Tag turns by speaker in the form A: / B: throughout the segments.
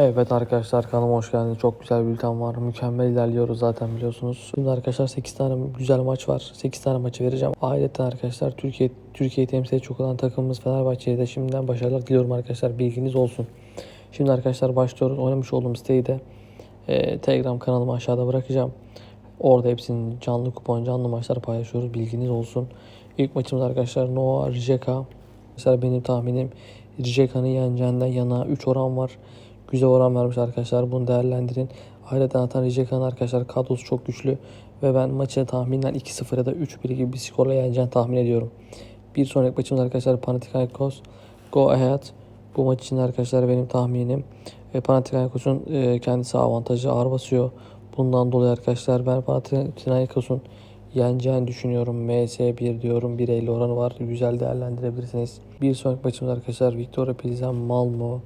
A: Evet arkadaşlar kanalıma hoş geldiniz. Çok güzel bir bülten var. Mükemmel ilerliyoruz zaten biliyorsunuz. Şimdi arkadaşlar 8 tane güzel maç var. 8 tane maçı vereceğim. Ayrıca arkadaşlar Türkiye Türkiye'yi temsil edecek olan takımımız Fenerbahçe'ye de şimdiden başarılar diliyorum arkadaşlar. Bilginiz olsun. Şimdi arkadaşlar başlıyoruz. Oynamış olduğum siteyi de e, Telegram kanalıma aşağıda bırakacağım. Orada hepsinin canlı kupon, canlı maçlar paylaşıyoruz. Bilginiz olsun. İlk maçımız arkadaşlar Noah Rijeka. Mesela benim tahminim Rijeka'nın yeneceğinden yana 3 oran var. Güzel oran vermiş arkadaşlar. Bunu değerlendirin. Ayrıca Nathan Rijeka'nın arkadaşlar kadrosu çok güçlü. Ve ben maçı tahminen 2-0 ya da 3-1 gibi bir skorla yeneceğini tahmin ediyorum. Bir sonraki maçımız arkadaşlar Panathinaikos Go Ahead. Bu maç için arkadaşlar benim tahminim. E, Panathinaikos'un e, kendisi avantajı ağır basıyor. Bundan dolayı arkadaşlar ben Panathinaikos'un yeneceğini düşünüyorum. MS1 diyorum. 1.50 oranı var. Güzel değerlendirebilirsiniz. Bir sonraki maçımız arkadaşlar Victoria Pilsen Malmo.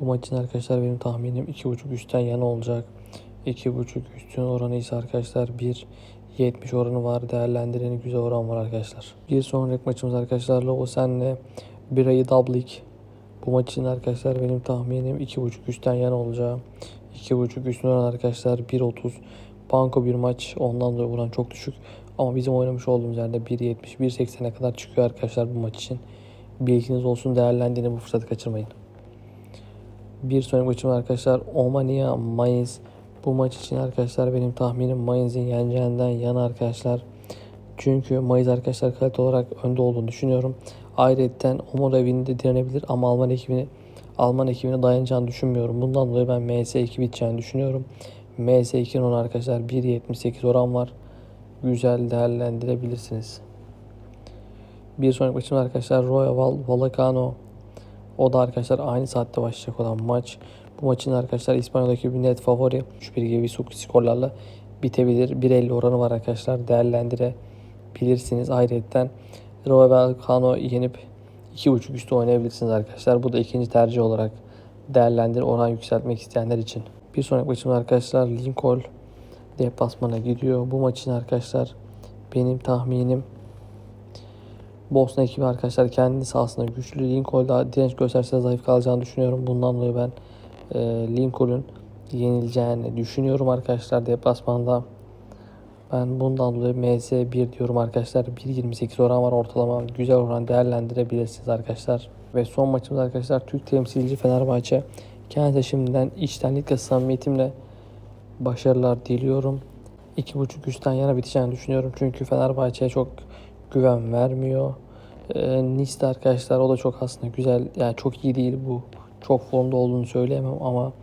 A: Bu maçın arkadaşlar benim tahminim 2.5 üstten yana olacak. 2.5 üstün oranı ise arkadaşlar 1.70 oranı var. Değerlendireni güzel oran var arkadaşlar. Bir sonraki maçımız arkadaşlar Logosen'le Birayı Dublik. Bu maç için arkadaşlar benim tahminim 2.5 üstten yana olacağı. 2.5 üstün oran arkadaşlar 1.30. Banko bir maç ondan dolayı oran çok düşük. Ama bizim oynamış olduğumuz yerde 1.70 1.80'e kadar çıkıyor arkadaşlar bu maç için. Bilginiz olsun değerlendiğini bu fırsatı kaçırmayın. Bir sonraki maçım arkadaşlar Omania Mainz. Bu maç için arkadaşlar benim tahminim Mainz'in yeneceğinden yana arkadaşlar. Çünkü Mainz arkadaşlar kalite olarak önde olduğunu düşünüyorum. Ayrıca Omar evinde direnebilir ama Alman ekibini Alman ekibine dayanacağını düşünmüyorum. Bundan dolayı ben MS2 biteceğini düşünüyorum. MS2'nin onu arkadaşlar 1.78 oran var. Güzel değerlendirebilirsiniz. Bir sonraki maçım arkadaşlar Royal Val Vallecano. O da arkadaşlar aynı saatte başlayacak olan maç. Bu maçın arkadaşlar İspanya'daki bir net favori. 3-1 gibi skorlarla bitebilir. 1.50 oranı var arkadaşlar. Değerlendirebilirsiniz. Ayrıca Royal Vallecano yenip 2.5 üstü oynayabilirsiniz arkadaşlar. Bu da ikinci tercih olarak değerlendir oran yükseltmek isteyenler için. Bir sonraki maçımız arkadaşlar Lincoln deplasmana gidiyor. Bu maçın arkadaşlar benim tahminim Bosna ekibi arkadaşlar kendi sahasında güçlü. Lincoln'da direnç gösterse zayıf kalacağını düşünüyorum. Bundan dolayı ben e, Lincoln'un yenileceğini düşünüyorum arkadaşlar deplasmanda. Ben bundan dolayı MS1 diyorum arkadaşlar. 1.28 oran var ortalama. Güzel oran değerlendirebilirsiniz arkadaşlar. Ve son maçımız arkadaşlar Türk temsilci Fenerbahçe. Kendinize şimdiden içtenlikle samimiyetimle başarılar diliyorum. 2.5 üstten yana biteceğini düşünüyorum. Çünkü Fenerbahçe'ye çok güven vermiyor. Ee, Nice arkadaşlar o da çok aslında güzel. Yani çok iyi değil bu. Çok formda olduğunu söyleyemem ama